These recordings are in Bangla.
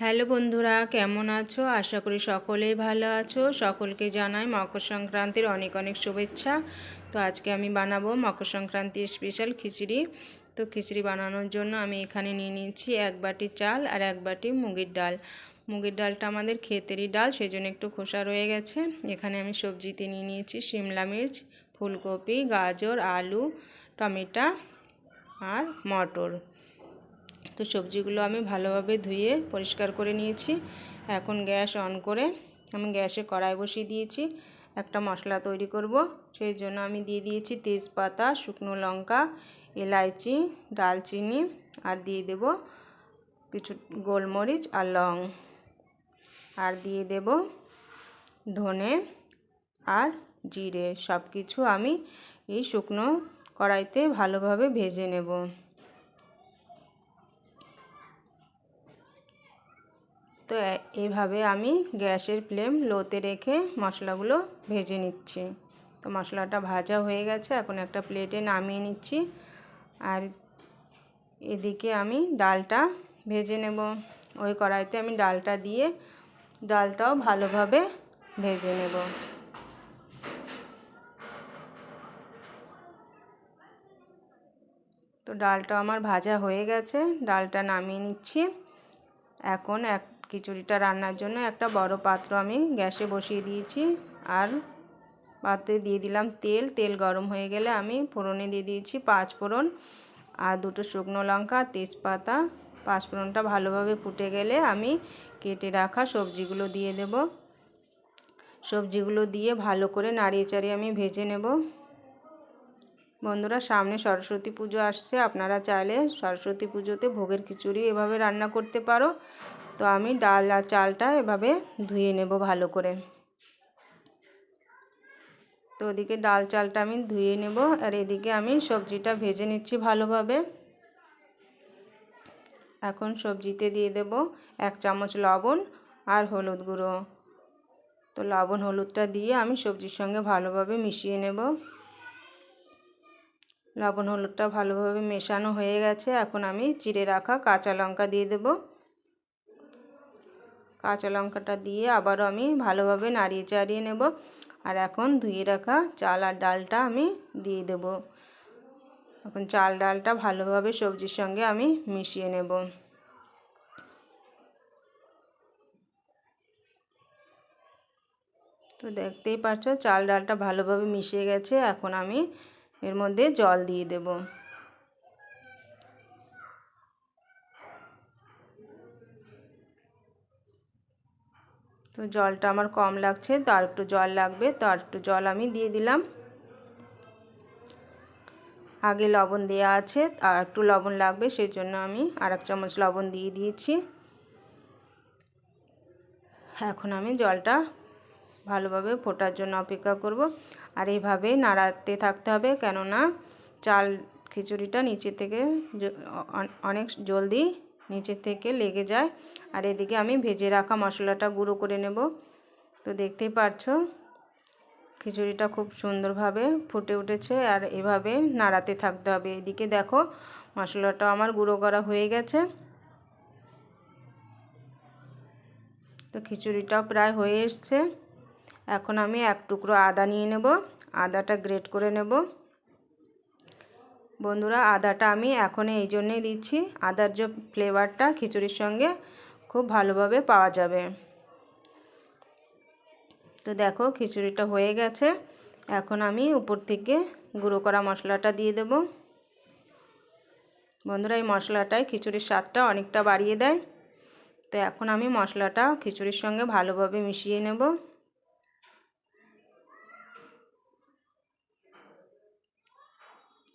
হ্যালো বন্ধুরা, কেমন আছো? আশা করি সকলেই ভালো আছো। সকলকে জানাই মকর সংক্রান্তির অনেক অনেক শুভেচ্ছা। তো আজকে আমি বানাবো মকর সংক্রান্তির স্পেশাল খিচুড়ি। তো খিচুড়ি বানানোর জন্য আমি এখানে নিয়ে নিয়েছি এক বাটি চাল আর এক বাটি মুগের ডাল। মুগের ডালটা আমাদের ক্ষেতেরই ডাল সেই জন্য একটু খোসা রয়ে গেছে। এখানে আমি সবজিতে নিয়ে নিয়েছি শিমলা মির্চ, ফুলকপি, গাজর, আলু, টমেটো আর মটর। তো সবজিগুলো আমি ভালোভাবে ধুয়ে পরিষ্কার করে নিয়েছি। এখন গ্যাস অন করে আমি গ্যাসে কড়াই বসিয়ে দিয়েছি। একটা মশলা তৈরি করব, সেই জন্য আমি দিয়ে দিয়েছি তেজপাতা, শুকনো লঙ্কা, এলাইচি, ডালচিনি আর দিয়ে দেব কিছু গোলমরিচ আর লং। আর দিয়ে দেব ধনে আর জিরে। সব কিছু আমি এই শুকনো কড়াইতে ভালোভাবে ভেজে নেব। তো এভাবে আমি গ্যাসের ফ্লেম লোতে রেখে মশলাগুলো ভেজে নিচ্ছি। তো মশলাটা ভাজা হয়ে গেছে, এখন একটা প্লেটে নামিয়ে নিচ্ছি। আর এদিকে আমি ডালটা ভেজে নেব। ওই কড়াইতে আমি ডালটা দিয়ে ডালটাও ভালোভাবে ভেজে নেব। তো ডালটা আমার ভাজা হয়ে গেছে, ডালটা নামিয়ে নিচ্ছি। এখন এক খিচুড়িটা রান্নার জন্য একটা বড় পাত্র আমি গ্যাসে বসিয়ে দিয়েছি। আর পাত্রে দিয়ে দিলাম তেল। তেল গরম হয়ে গেলে আমি ফোড়নে দিয়ে দিয়েছি পাঁচ ফোড়ন আর দুটো শুকনো লঙ্কা, তেজপাতা। পাঁচ ফোড়নটা ভালোভাবে ফুটে গেলে আমি কেটে রাখা সবজিগুলো দিয়ে দেব। সবজিগুলো দিয়ে ভালো করে নাড়িয়ে চাড়িয়ে আমি ভেজে নেব। বন্ধুরা, সামনে সরস্বতী পুজো আসছে। আপনারা চাইলে সরস্বতী পুজোতে ভোগের খিচুড়ি এভাবে রান্না করতে পারো। তো আমি ডাল আর চালটা এভাবে ধুয়ে নেব ভালো করে। তো ওদিকে ডাল চালটা আমি ধুয়ে নেব আর এদিকে আমি সবজিটা ভেজে নিচ্ছি ভালোভাবে। এখন সবজিতে দিয়ে দেব এক চামচ লবণ আর হলুদ গুঁড়ো। তো লবণ হলুদটা দিয়ে আমি সবজির সঙ্গে ভালোভাবে মিশিয়ে নেব। লবণ হলুদটা ভালোভাবে মেশানো হয়ে গেছে। এখন আমি চিড়ে রাখা কাঁচা লঙ্কা দিয়ে দেব। কাঁচা লঙ্কাটা দিয়ে আবারও আমি ভালোভাবে নাড়িয়ে চাড়িয়ে নেব। আর এখন ধুয়ে রাখা চাল আর ডালটা আমি দিয়ে দেব। এখন চাল ডালটা ভালোভাবে সবজির সঙ্গে আমি মিশিয়ে নেব। তো দেখতেই পাচ্ছ চাল ডালটা ভালোভাবে মিশিয়ে গেছে। এখন আমি এর মধ্যে জল দিয়ে দেব। তো জলটা আমার কম লাগছে, তো আর একটু জল লাগবে, তো আর একটু জল আমি দিয়ে দিলাম। আগে লবণ দেওয়া আছে, আর একটু লবণ লাগবে সেই জন্য আমি আর এক চামচ লবণ দিয়ে দিয়েছি। এখন আমি জলটা ভালোভাবে ফোটার জন্য অপেক্ষা করব। আর এইভাবে নাড়াতে থাকতে হবে, কেননা চাল খিচুড়িটা নিচে থেকে অনেক জলদি নিচে থেকে লেগে যায়। আর এদিকে আমি ভেজে রাখা মশলাটা গুঁড়ো করে নেব। তো দেখতেই পারছ, খিচুড়িটা খুব সুন্দরভাবে ফুটে উঠেছে আর এভাবে নাড়াতে থাকতে হবে। এদিকে দেখো, মশলাটা আমার গুঁড়ো করা হয়ে গেছে। তো খিচুড়িটাও প্রায় হয়ে এসছে। এখন আমি এক টুকরো আদা নিয়ে নেব। আদাটা গ্রেট করে নেব। বন্ধুরা, আদাটা আমি এখন এই জন্যেই দিচ্ছি। আদার যে ফ্লেভারটা খিচুড়ির সঙ্গে খুব ভালোভাবে পাওয়া যাবে। তো দেখো, খিচুড়িটা হয়ে গেছে। এখন আমি উপর থেকে গুঁড়ো করা মশলাটা দিয়ে দেব। বন্ধুরা, এই মশলাটাই খিচুড়ির স্বাদটা অনেকটা বাড়িয়ে দেয়। তো এখন আমি মশলাটা খিচুড়ির সঙ্গে ভালোভাবে মিশিয়ে নেব।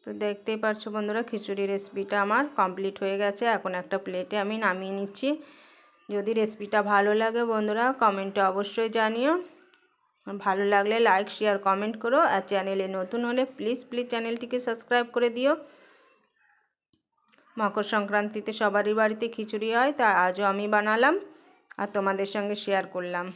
তো দেখতেই পারছ বন্ধুরা, খিচুড়ি রেসিপিটা আমার কমপ্লিট হয়ে গেছে। এখন একটা প্লেটে আমি নামিয়ে নিচ্ছি। যদি রেসিপিটা ভালো লাগে বন্ধুরা কমেন্টে অবশ্যই জানিও। ভালো লাগলে লাইক শেয়ার কমেন্ট করো। আর চ্যানেলে নতুন হলে প্লিজ প্লিজ চ্যানেলটিকে সাবস্ক্রাইব করে দিও। মকর সংক্রান্তিতে সবারই বাড়িতে খিচুড়ি হয়, তা আজও আমি বানালাম আর তোমাদের সঙ্গে শেয়ার করলাম।